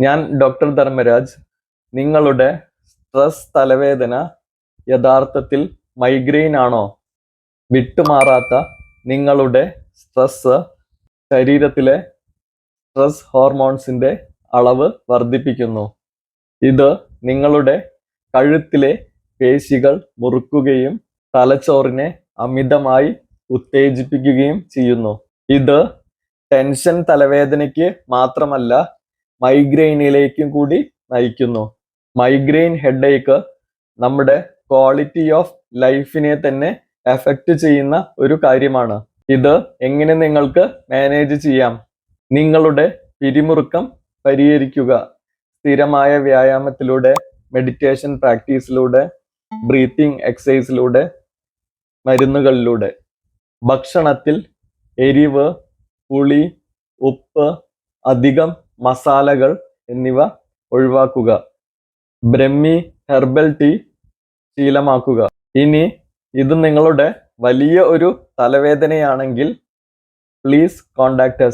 ഞാൻ ഡോക്ടർ ധർമ്മരാജ്. നിങ്ങളുടെ സ്ട്രെസ് തലവേദന യഥാർത്ഥത്തിൽ മൈഗ്രെയിൻ ആണോ? വിട്ടുമാറാത്ത നിങ്ങളുടെ സ്ട്രെസ് ശരീരത്തിലെ സ്ട്രെസ് ഹോർമോൺസിന്റെ അളവ് വർദ്ധിപ്പിക്കുന്നു. ഇത് നിങ്ങളുടെ കഴുത്തിലെ പേശികൾ മുറുക്കുകയും തലച്ചോറിനെ അമിതമായി ഉത്തേജിപ്പിക്കുകയും ചെയ്യുന്നു. ഇത് ടെൻഷൻ തലവേദനയ്ക്ക് മാത്രമല്ല മൈഗ്രെയിനിലേക്കും കൂടി നയിക്കുന്നു. മൈഗ്രെയിൻ ഹെഡേക്ക് നമ്മുടെ ക്വാളിറ്റി ഓഫ് ലൈഫിനെ തന്നെ എഫക്റ്റ് ചെയ്യുന്ന ഒരു കാര്യമാണ്. ഇത് എങ്ങനെ നിങ്ങൾക്ക് മാനേജ് ചെയ്യാം? നിങ്ങളുടെ പിരിമുറുക്കം പരിഹരിക്കുക. സ്ഥിരമായ വ്യായാമത്തിലൂടെ മെഡിറ്റേഷൻ പ്രാക്ടീസിലൂടെ ബ്രീത്തിങ് എക്സസൈസിലൂടെ മരുന്നുകളിലൂടെ. ഭക്ഷണത്തിൽ എരിവ് പുളി ഉപ്പ് അധികം മസാലകൾ എന്നിവ ഒഴിവാക്കുക. ബ്രഹ്മി ഹെർബൽ ടീ ശീലമാക്കുക. ഇനി ഇത് നിങ്ങളുടെ വലിയ ഒരു തലവേദനയാണെങ്കിൽ പ്ലീസ് കോണ്ടാക്ട്